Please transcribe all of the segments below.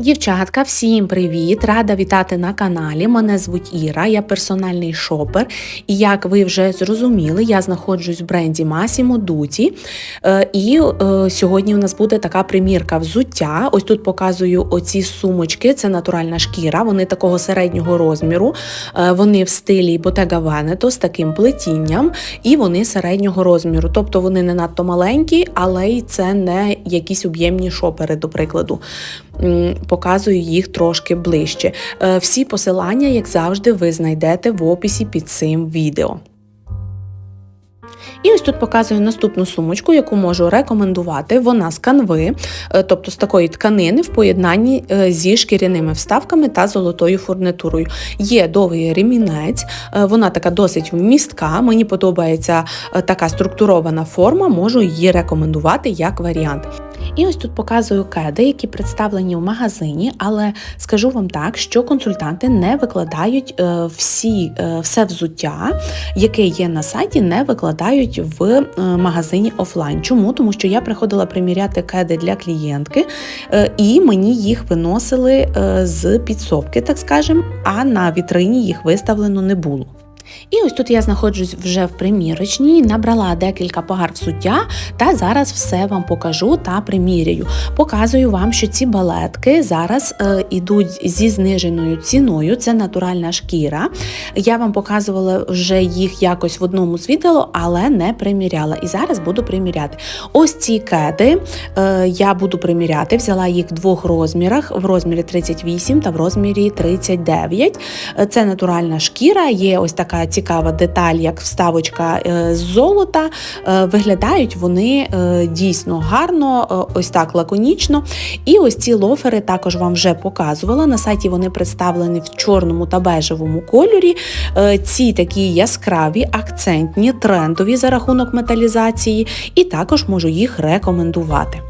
Дівчатка, всім привіт! Рада вітати на каналі. Мене звуть Іра, я персональний шопер. І як ви вже зрозуміли, я знаходжусь в бренді Massimo Dutti. Е, І е, сьогодні у нас буде така примірка взуття. Ось тут показую оці сумочки, це натуральна шкіра, вони такого середнього розміру. Е, Вони в стилі Bottega Veneto з таким плетінням, і вони середнього розміру. Тобто вони не надто маленькі, але й це не якісь об'ємні шопери, до прикладу. Показую їх трошки ближче. Е, Всі посилання, як завжди, ви знайдете в описі під цим відео. І ось тут показую наступну сумочку, яку можу рекомендувати. Вона з канви, е, тобто з такої тканини в поєднанні е, зі шкіряними вставками та золотою фурнитурою. Є довгий ремінець, вона така досить вмістка. Мені подобається така структурована форма, можу її рекомендувати як варіант. І ось тут показую кеди, які представлені в магазині, але скажу вам так, що консультанти не викладають е, всі, е, все взуття, яке є на сайті, не викладають в е, магазині офлайн. Чому? Тому що я приходила приміряти кеди для клієнтки, і мені їх виносили з підсобки, так скажем, а на вітрині їх виставлено не було. І ось тут я знаходжусь вже в примірочній, набрала декілька пар взуття, та зараз все вам покажу та приміряю. Показую вам, що ці балетки зараз е, ідуть зі зниженою ціною. Це натуральна шкіра. Я вам показувала вже їх якось в одному з відео, але не приміряла. І зараз буду приміряти. Ось ці кеди е, я буду приміряти. Взяла їх в двох розмірах: в розмірі 38 та в розмірі 39. Е, Це натуральна шкіра, є ось така цікава деталь, як вставочка е, з золота. Е, Виглядають вони е, дійсно гарно, ось так лаконічно. І ось ці лофери також вам вже показувала. На сайті вони представлені в чорному та бежевому кольорі. Ці такі яскраві, акцентні, трендові за рахунок металізації, і також можу їх рекомендувати.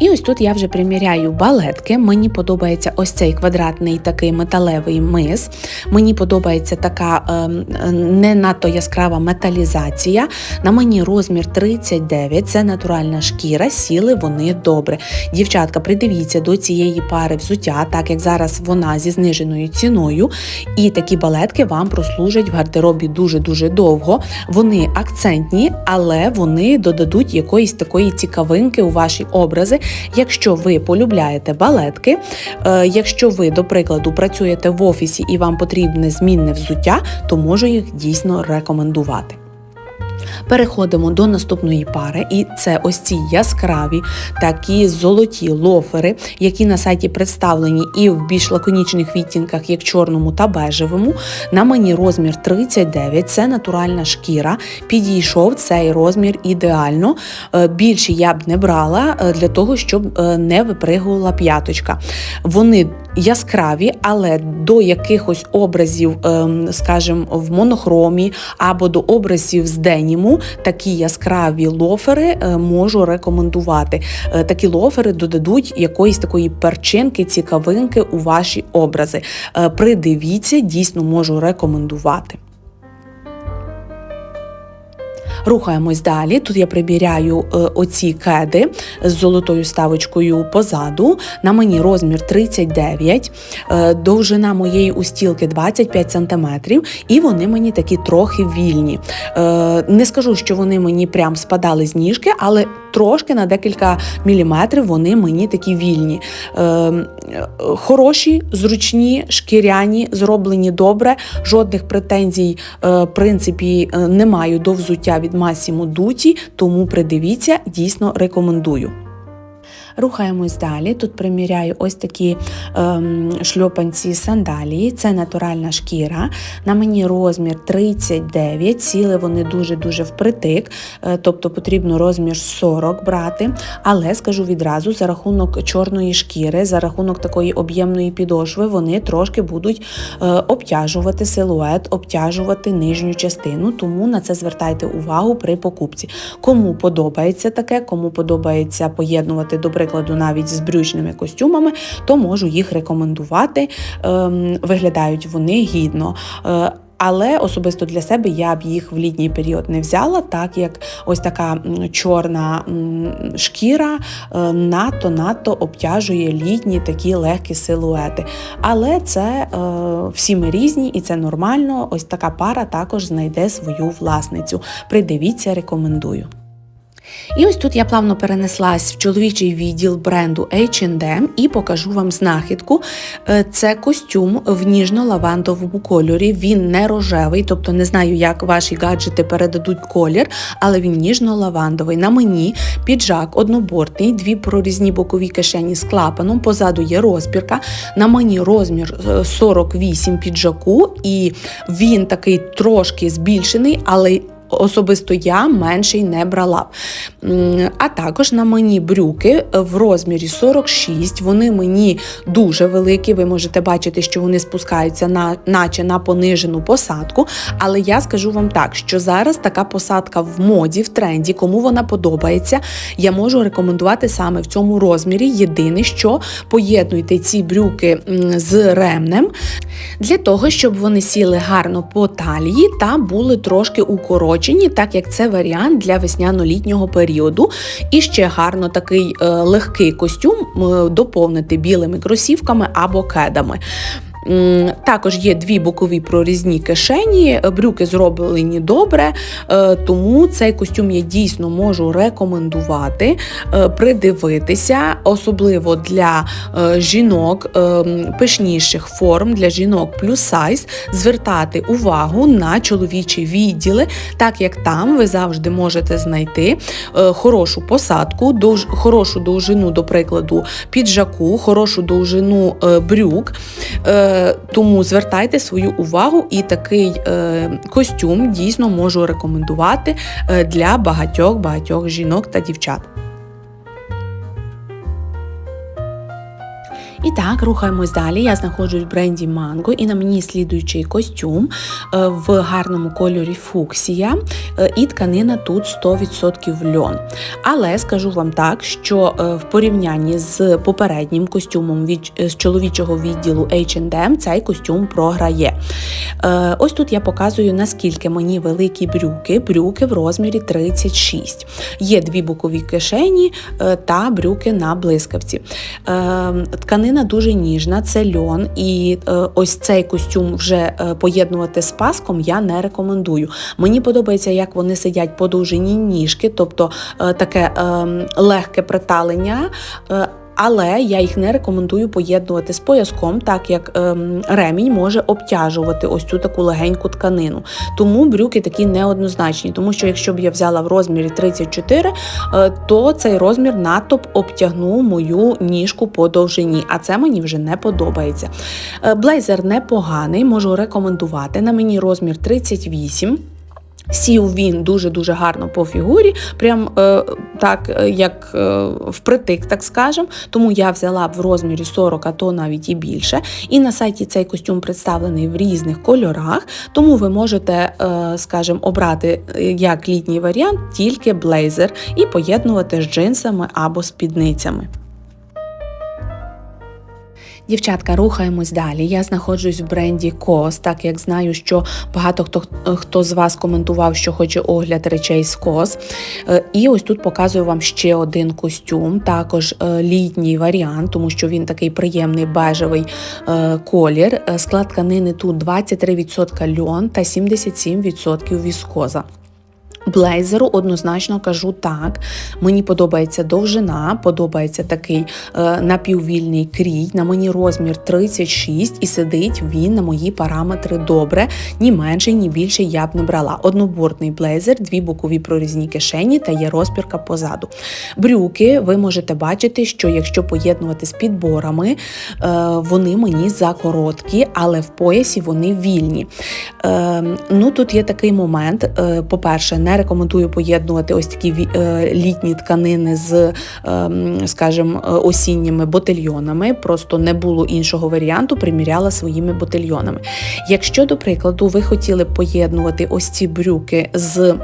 І ось тут я вже приміряю балетки. Мені подобається ось цей квадратний такий металевий мис. Мені подобається така е, не надто яскрава металізація. На мені розмір 39, це натуральна шкіра, сіли вони добре. Дівчатка, придивіться до цієї пари взуття, так як зараз вона зі зниженою ціною. І такі балетки вам прослужать в гардеробі дуже-дуже довго. Вони акцентні, але вони додадуть якоїсь такої цікавинки у ваші образи. Якщо ви полюбляєте балетки, е, якщо ви, до прикладу, працюєте в офісі і вам потрібне змінне взуття, то можу їх дійсно рекомендувати. Переходимо до наступної пари, і це ось ці яскраві такі золоті лофери, які на сайті представлені і в більш лаконічних відтінках, як чорному та бежевому. На мені розмір 39, це натуральна шкіра. Підійшов цей розмір ідеально. Е, Більше я б не брала е, для того, щоб е, не випригувала п'яточка. Вони яскраві, але до якихось образів, ем, скажімо, в монохромі або до образів з деніму, такі яскраві лофери е, можу рекомендувати. Е, Такі лофери додадуть якоїсь такої перчинки, цікавинки у ваші образи. Е, Придивіться, дійсно можу рекомендувати. Рухаємось далі. Тут я прибіряю е, оці кеди з золотою ставочкою позаду. На мені розмір 39, е, довжина моєї устілки 25 см, і вони мені такі трохи вільні. Е, не скажу, що вони мені прям спадали з ніжки, але трошки на декілька міліметрів вони мені такі вільні. Е, хороші, зручні, шкіряні, зроблені добре. Жодних претензій, е, в принципі, е, не маю до взуття від Massimo Dutti, тому придивіться, дійсно рекомендую. Рухаємось далі. Тут приміряю ось такі ем, шльопанці сандалії. Це натуральна шкіра. На мені розмір 39, сіли вони дуже-дуже впритик, е, тобто потрібно розмір 40 брати. Але скажу відразу, за рахунок чорної шкіри, за рахунок такої об'ємної підошви, вони трошки будуть е, обтяжувати силует, обтяжувати нижню частину, тому на це звертайте увагу при покупці. Кому подобається таке, кому подобається поєднувати до прикладу, навіть з брючними костюмами, то можу їх рекомендувати. Ем, Виглядають вони гідно. Е, але особисто для себе я б їх в літній період не взяла, так як ось така чорна шкіра е, надто-надто обтяжує літні такі легкі силуети. Але це е, всі ми різні і це нормально. Ось така пара також знайде свою власницю. Придивіться, рекомендую. І ось тут я плавно перенеслась в чоловічий відділ бренду H&M і покажу вам знахідку. Е, Це костюм в ніжно-лавандовому кольорі. Він не рожевий, тобто не знаю, як ваші гаджети передадуть колір, але він ніжно-лавандовий. На мені піджак однобортний, дві прорізні бокові кишені з клапаном. Позаду є розбірка. На мені розмір е, 48 піджаку, і він такий трошки збільшений, але особисто я менший не брала. А також на мені брюки в розмірі 46. Вони мені дуже великі. Ви можете бачити, що вони спускаються на, наче на понижену посадку. Але я скажу вам так, що зараз така посадка в моді, в тренді, кому вона подобається, я можу рекомендувати саме в цьому розмірі. Єдине, що поєднуйте ці брюки з ремнем для того, щоб вони сіли гарно по талії та були трошки укорочені, так як це варіант для весняно-літнього періоду. І ще гарно такий е, легкий костюм доповнити білими кросівками або кедами. Також є дві бокові прорізні кишені, брюки зроблені добре, е, тому цей костюм я дійсно можу рекомендувати, е, придивитися, особливо для е, жінок пишніших форм, для жінок плюс сайз, звертати увагу на чоловічі відділи, так як там ви завжди можете знайти хорошу посадку, хорошу довжину, до прикладу, піджаку, хорошу довжину брюк. Тому звертайте свою увагу, і такий е, костюм дійсно можу рекомендувати е, для багатьох багатьох жінок та дівчат. І так, рухаємось далі. Я знаходжусь в бренді Mango і на мені слідуючий костюм е, в гарному кольорі фуксія, е, і тканина тут 100% льон. Але скажу вам так, що е, в порівнянні з попереднім костюмом від з чоловічого відділу H&M цей костюм програє. Е, Ось тут я показую, наскільки мені великі брюки, брюки в розмірі 36. Є дві бокові кишені е, та брюки на блискавці. Е, Тканина дуже ніжна, це льон, і ось цей костюм вже поєднувати з паском я не рекомендую. Мені подобається, як вони сидять по довжині ніжки, тобто таке е, легке приталення. Але я їх не рекомендую поєднувати з пояском, так як ем, ремінь може обтяжувати ось цю таку легеньку тканину. Тому брюки такі неоднозначні, тому що якщо б я взяла в розмірі 34, е, то цей розмір надто б обтягнув мою ніжку по довжині, а це мені вже не подобається. Е, Блейзер непоганий, можу рекомендувати. На мені розмір 38. Сів він дуже-дуже гарно по фігурі, прям е, так, е, як е, впритик, так скажем. Тому я взяла б в розмірі 40, а то навіть і більше. І на сайті цей костюм представлений в різних кольорах, тому ви можете, е, скажімо, обрати е, як літній варіант тільки блейзер і поєднувати з джинсами або спідницями. Дівчатка, рухаємось далі. Я знаходжусь в бренді COS, так як знаю, що багато хто хто з вас коментував, що хоче огляд речей з COS. Е, І ось тут показую вам ще один костюм, також е, літній варіант, тому що він такий приємний бежевий е, колір. Склад тканини тут 23% льон та 77% віскоза. Блейзеру однозначно кажу так. Мені подобається довжина, подобається такий е, напіввільний крій. На мені розмір 36 і сидить він на мої параметри добре. Ні менший, ні більший я б не брала. Однобортний блейзер, дві бокові прорізні кишені та є розпірка позаду. Брюки ви можете бачити, що якщо поєднувати з підборами, е, вони мені закороткі, але в поясі вони вільні. Е, ну Тут є такий момент. Е, По-перше, не рекомендую поєднувати ось такі е, літні тканини з, ем, скажімо, е, осінніми ботильйонами. Просто не було іншого варіанту, приміряла своїми ботильйонами. Якщо, до прикладу, ви хотіли поєднувати ось ці брюки з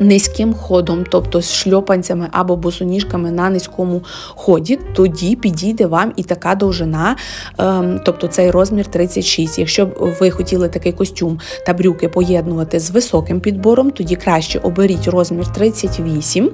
Низьким ходом, тобто з шльопанцями або босоніжками на низькому ході, тоді підійде вам і така довжина, ем, тобто цей розмір 36. Якщо б ви хотіли такий костюм та брюки поєднувати з високим підбором, тоді краще оберіть розмір 38.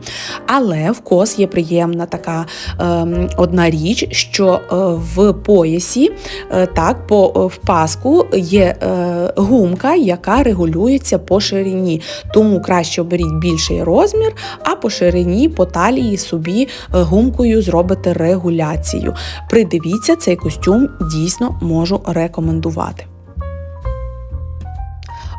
Але в кос є приємна така ем, одна річ, що е, в поясі, е, так, по в паску є е, гумка, яка регулюється по ширині. Тому краще оберіть більший розмір, а по ширині, по талії собі гумкою зробите регуляцію. Придивіться, цей костюм дійсно можу рекомендувати.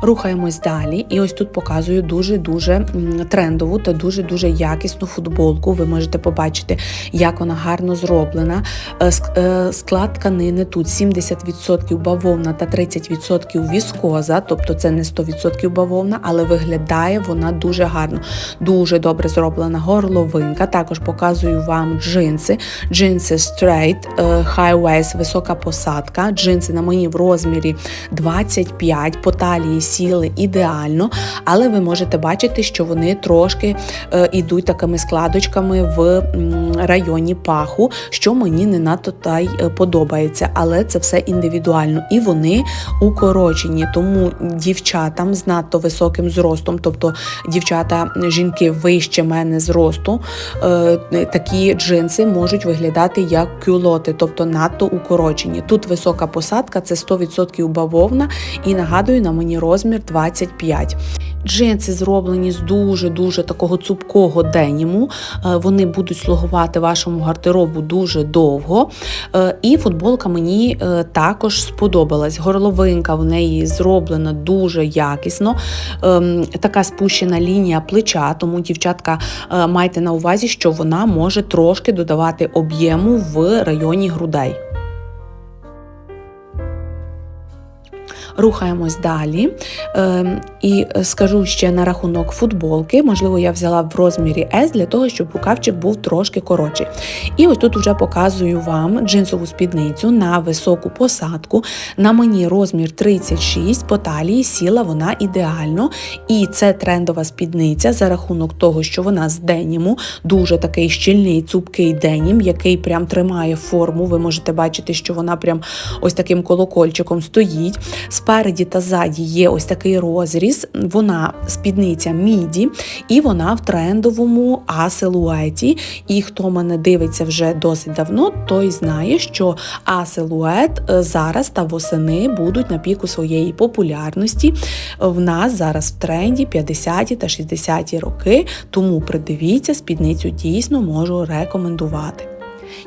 Рухаємось далі, і ось тут показую дуже-дуже трендову та дуже-дуже якісну футболку. Ви можете побачити, як вона гарно зроблена. Е, е, склад тканини тут 70% бавовна та 30% віскоза, тобто це не 100% бавовна, але виглядає вона дуже гарно. Дуже добре зроблена горловинка. Також показую вам джинси. Джинси straight, waist, висока посадка. Джинси на мені в розмірі 25 по талії сіли ідеально, але ви можете бачити, що вони трошки е, йдуть такими складочками в районі паху, що мені не надто та й е, подобається. Але це все індивідуально. І вони укорочені. Тому дівчатам з надто високим зростом, тобто дівчата, жінки вище мене зросту, е, такі джинси можуть виглядати як кюлоти, тобто надто укорочені. Тут висока посадка, це 100% бавовна, і нагадую, на мені розмір розмір 25. Джинси зроблені з дуже-дуже такого цупкого деніму. Е, вони будуть слугувати вашому гардеробу дуже довго. Е, і футболка мені е, також сподобалась. Горловинка в неї зроблена дуже якісно. Ем, така спущена лінія плеча, тому, дівчатка, майте на увазі, що вона може трошки додавати об'єму в районі грудей. Рухаємось далі. Ем, і скажу ще на рахунок футболки. Можливо, я взяла в розмірі S для того, щоб рукавчик був трошки коротший. І ось тут вже показую вам джинсову спідницю на високу посадку. На мені розмір 36, по талії сіла вона ідеально. І це трендова спідниця за рахунок того, що вона з деніму, дуже такий щільний, цупкий денім, який прям тримає форму. Ви можете бачити, що вона прям ось таким колокольчиком стоїть. Спереді та ззаді є ось такий розріз, вона спідниця міді, і вона в трендовому А-силуеті. І хто мене дивиться вже досить давно, той знає, що А-силует е, зараз та восени будуть на піку своєї популярності. В нас зараз в тренді 50-ті та 60-ті роки, тому придивіться, спідницю дійсно можу рекомендувати.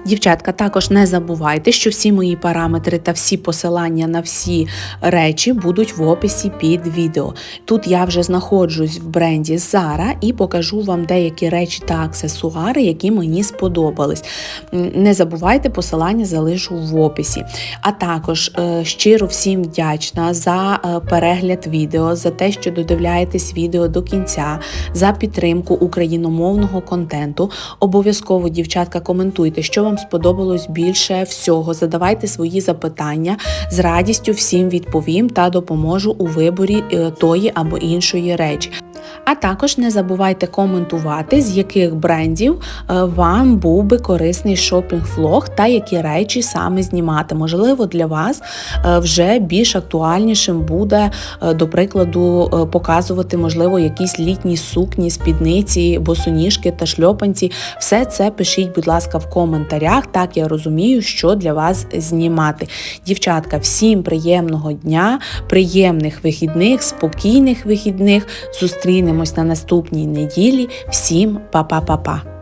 Дівчатка, також не забувайте, що всі мої параметри та всі посилання на всі речі будуть в описі під відео. Тут я вже знаходжусь в бренді Zara і покажу вам деякі речі та аксесуари, які мені сподобались. Не забувайте, посилання залишу в описі. А також е, щиро всім вдячна за е, перегляд відео, за те, що додивляєтесь відео до кінця, за підтримку україномовного контенту. Обов'язково, дівчатка, коментуйте, що вам сподобалось більше всього. Задавайте свої запитання, з радістю всім відповім та допоможу у виборі е, тої або іншої речі. А також не забувайте коментувати, з яких брендів е, вам був би корисний шопінг-влог та які речі саме знімати. Можливо, для вас е, вже більш актуальнішим буде, е, до прикладу, показувати, можливо, якісь літні сукні, спідниці, босоніжки та шльопанці. Все це пишіть, будь ласка, в коментарях. Так я розумію, що для вас знімати. Дівчатка, всім приємного дня, приємних вихідних, спокійних вихідних. Зустрінемось на наступній неділі. Всім па-па-па-па!